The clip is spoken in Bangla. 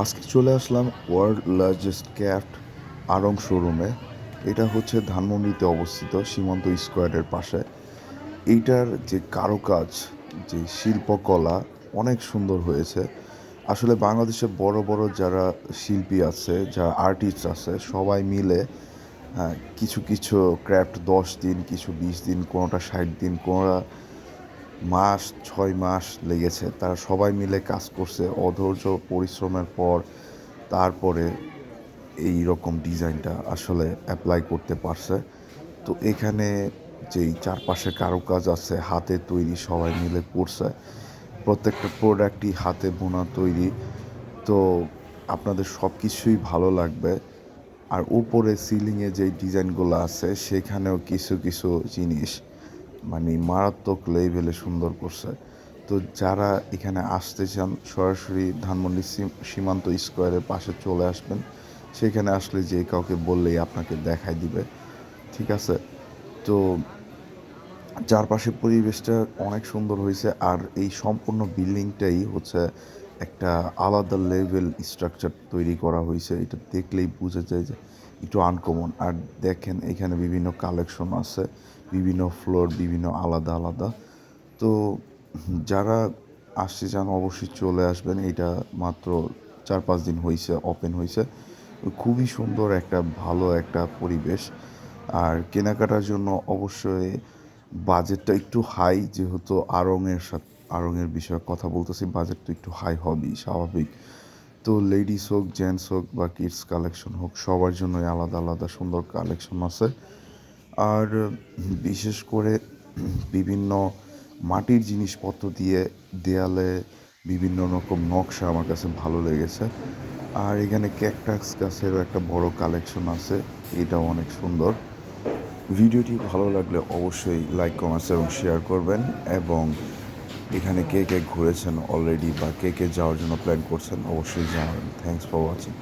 আজকে চলে আসলাম ওয়ার্ল্ড লার্জেস্ট ক্যাফট আরং শোরুমে এটা হচ্ছে ধানমন্ডিতে অবস্থিত সীমান্ত স্কোয়ারের পাশে। এইটার যে কারুকাজ, যে শিল্পকলা অনেক সুন্দর হয়েছে। আসলে বাংলাদেশে বড় বড় যারা শিল্পী আছে, যারা আর্টিস্ট আছে, সবাই মিলে কিছু কিছু ক্র্যাফট দশ দিন, কিছু বিশ দিন, কোনোটা ষাট দিন, কোনোটা মাস, ছয় মাস লেগেছে। তারা সবাই মিলে কাজ করছে। অধৈর্য পরিশ্রমের পর তারপরে এই রকম ডিজাইনটা আসলে অ্যাপ্লাই করতে পারছে। তো এখানে যেই চারপাশে কারুকাজ আছে, হাতে তৈরি সবাই মিলে করছে। প্রত্যেকটা প্রোডাক্টই হাতে বোনা তৈরি। তো আপনাদের সব কিছুই ভালো লাগবে। আর উপরে সিলিংয়ে যে ডিজাইনগুলো আছে, সেখানেও কিছু কিছু জিনিস মানে মারাত্মক লেভেলে সুন্দর করছে। তো যারা এখানে আসতে চান, সরাসরি ধানমন্ডি সীমান্ত স্কোয়ারের পাশে চলে আসবেন। সেখানে আসলে যে কাউকে বললেই আপনাকে দেখাই দিবে। ঠিক আছে? তো চারপাশের পরিবেশটা অনেক সুন্দর হয়েছে। আর এই সম্পূর্ণ বিল্ডিংটাই হচ্ছে একটা আলাদা লেভেল স্ট্রাকচার তৈরি করা হয়েছে। এটা দেখলেই বোঝা যায় যে একটু আনকমন আর দেখেন, এখানে বিভিন্ন কালেকশন আছে, বিভিন্ন ফ্লোর বিভিন্ন আলাদা আলাদা। তো যারা আসতে চান, অবশ্যই চলে আসবেন। এটা মাত্র চার পাঁচ দিন হয়েছে ওপেন হয়েছে। খুবই সুন্দর একটা, ভালো একটা পরিবেশ। আর কেনাকাটার জন্য অবশ্যই বাজেটটা একটু হাই যেহেতু আড়ংয়ের সাথে আড়ংয়ের বিষয়ে কথা বলতেছি বাজেট তো একটু হাই হবেই, স্বাভাবিক। তো লেডিস হোক জেন্টস হোক বা কিডস কালেকশন হোক, সবার জন্যই আলাদা আলাদা সুন্দর কালেকশন আছে। আর বিশেষ করে বিভিন্ন মাটির জিনিসপত্র দিয়ে দেয়ালে বিভিন্ন রকম নকশা আমার কাছে ভালো লেগেছে। আর এখানে ক্যাকটাস গাছেরও একটা বড় কালেকশন আছে, এটাও অনেক সুন্দর। ভিডিওটি ভালো লাগলে অবশ্যই লাইক কমেন্টস এবং শেয়ার করবেন এবং এখানে কে কে ঘুরেছেন অলরেডি বা কে কে যাওয়ার জন্য প্ল্যান করছেন, অবশ্যই জানাবেন। Thanks for watching